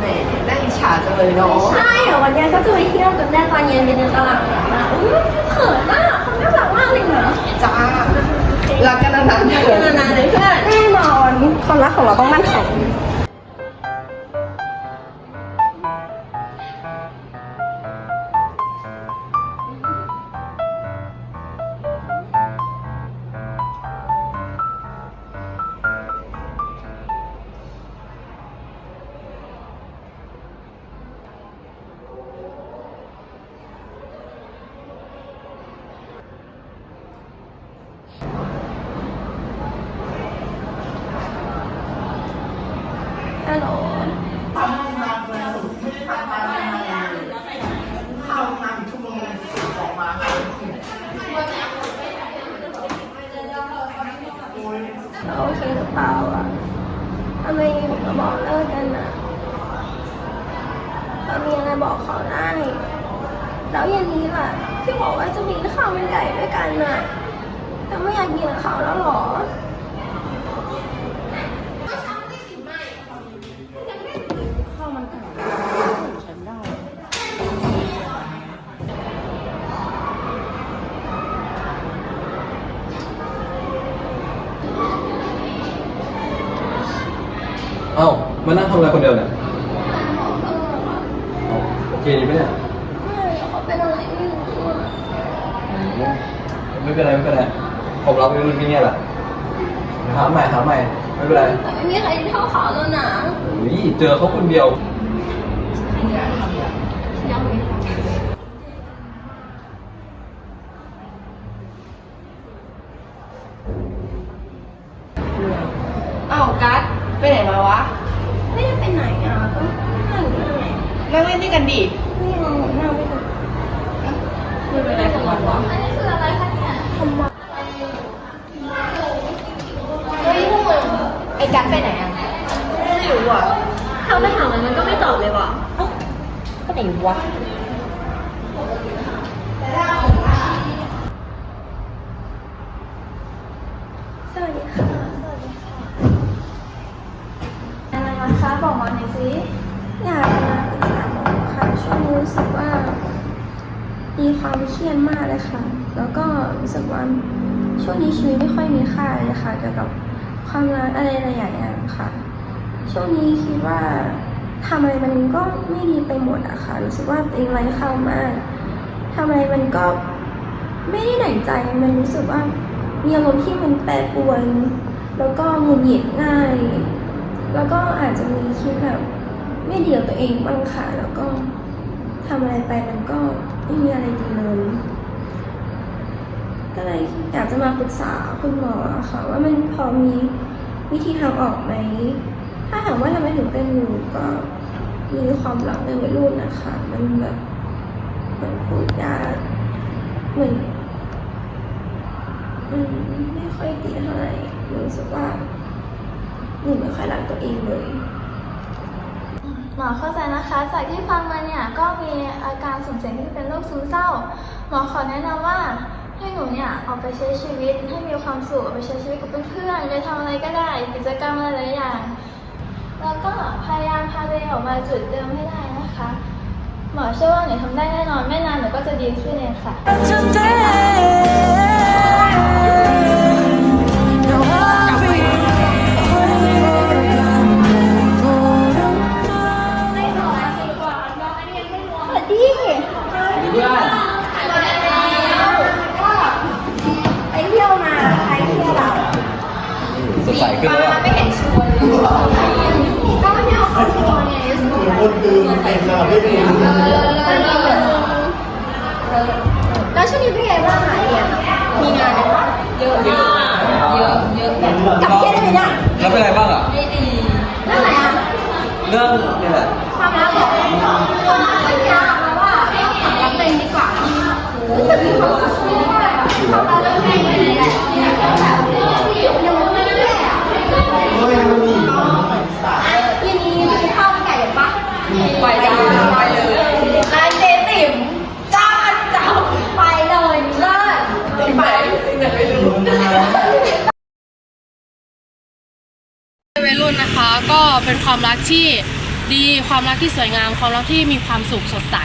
แหมน่าอิจฉาจังเลยเนาะใช่เดี๋ยววันนี้ก็จะไปเที่ยวกันแน่ตอนเย็นไปเดินตลาดกันนะอุ้ยเขินมากคนน่ารักมากเลยนะจ้ารักกันนานๆเถอะนานๆเลยเพื่อนแน่นอนความรักของเราต้องมั่นคง ทำงานเลยผมไม่ได้ตั้งใงานเลยเข้างานชั่วโมงออกมาโอเคหรือเปล่าอะทำไมถึาบอกเลิกกันอะเรามีอะไรบอกเขาได้แล้วอย่างนี้ล่ะที่บอกว่าจะมีข้าวมันไก่ด้วยกันน่ะแต่ไม่อยากกินกับเแล้วหรอ มานั่งทำอะไรคนเดียวเนี่ยเออเอ้าโอเคดีปะเนี่ยไม่เขาเป็นอะไรไม่รู้อะไม่เป็นไรไม่เป็นไรผมรับเป็นรุ่นพี่เนี่ยแหละหาใหม่หาใหม่ไม่เป็นไรแต่ไม่มีใครเท่าเขาแล้วนะอุ้ยเจอเขาคนเดียวยังไม่อ้าวกัสไปไหนมาวะ ไปไหนอะก็นั่งอยู่นั่นแหละนั่งเล่นด้วยกันดิไม่เอาหน้าไม่ถูกไม่เป็นไรของมันวะอันนี้คืออะไรคะเนี่ยทำไมเฮ้ยพวกมึงไอ้กัสไปไหนอะไม่รู้อะถ้าไม่ถามมันมันก็ไม่ตอบเลยว่ะก็ไหนวะสวัสดีค่ะสวัสดีค่ะ อะไรนะคะบอกมาหน่อยสิอยากมาปรึกษาหมอค่ะช่วงนี้รู้สึกว่า มีความเครียดมากเลยค่ะ แล้วก็รู้สึกว่าช่วงนี้ชีวิตไม่ค่อยมีค่าเลยค่ะเกี่ยวกับความรักอะไรหลายๆอย่างค่ะ ช่วงนี้คิดว่าทำอะไรมันก็ไม่ดีไปหมดอะค่ะรู้สึกว่าตัวเองไร้ค่ามากทำอะไรมันก็ไม่ได้หนังใจมันรู้สึกว่ามีอารมณ์ที่มันแปรปรวน แล้วก็หงุดหงิดง่าย แล้วก็อาจจะมีคิดแบบไม่ดีกับตัวเองบ้างค่ะ แล้วก็ทำอะไรไปมันก็ไม่มีอะไรดีเลย ก็เลยอยากจะมาปรึกษาคุณหมอค่ะ ว่ามันพอมีวิธีทางออกไหม ถ้าถามว่าทำไมถึงเป็นอยู่ก็มีความรักในวัยรุ่นนะคะ มันแบบมันพูดยากเหมือนมันไม่ค่อยดีเท่าไหร่รู้สึกว่า หนูไม่ค่อยรักตัวเองเลย หมอเข้าใจนะคะ จากที่ฟังมาเนี่ยก็มีอาการสุ่มเสี่ยงที่เป็นโรคซึมเศร้า หมอขอแนะนำว่าให้หนูเนี่ยออกไปใช้ชีวิตให้มีความสุขออกไปใช้ชีวิตกับเพื่อนๆไปทำอะไรก็ได้ กิจกรรมอะไรหลายอย่าง แล้วก็พยายามพาตัวเองออกมาจุดเดิมให้ได้นะคะ หมอเชื่อว่าหนูทำได้แน่นอนไม่นานหนูก็จะดีขึ้นเองค่ะ คนดื่มเป็นเราไม่ดื่มแล้วช่วงนี้เป็นไงบ้างหาเรียมีงานไหมเยอะเยอะเยอะกลับเที่ยวได้ไหมเนี่ยแล้วเป็นไรบ้างอะไม่ดีเรื่องอะไรอะเรื่องนี่แหละความรักเหรอไม่ยากนะว่าความรักเองดีกว่ารู้สึกมีความสุขมากอะความรักตัวเอง ก็เป็นความรักที่ดีความรักที่สวยงาม ความรักที่มีความสุขสดใส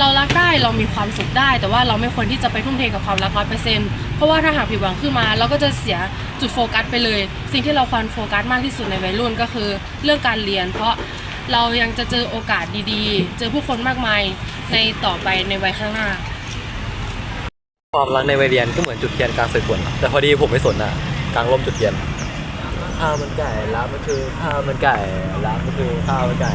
เรารักได้เรามีความสุขได้ แต่ว่าเราไม่ควรที่จะไปทุ่มเทกับความรักร้อยเปอร์เซ็นต์เพราะว่าถ้าหากผิดหวังขึ้นมาเราก็จะเสียจุดโฟกัสไปเลย สิ่งที่เราควรโฟกัสมากที่สุดในวัยรุ่นก็คือเรื่องการเรียน เพราะเรายังจะเจอโอกาสดีๆ เจอผู้คนมากมายในต่อไปในวัยข้างหน้า ความรักในวัยเรียนก็เหมือนจุดเทียนกลางสายฝนแต่พอดีผมไม่สนอะกลางร่มจุดเทียน ข้าวมันไก่ร้านมันคือข้าวมันไก่ร้านมันคือข้าวมันไก่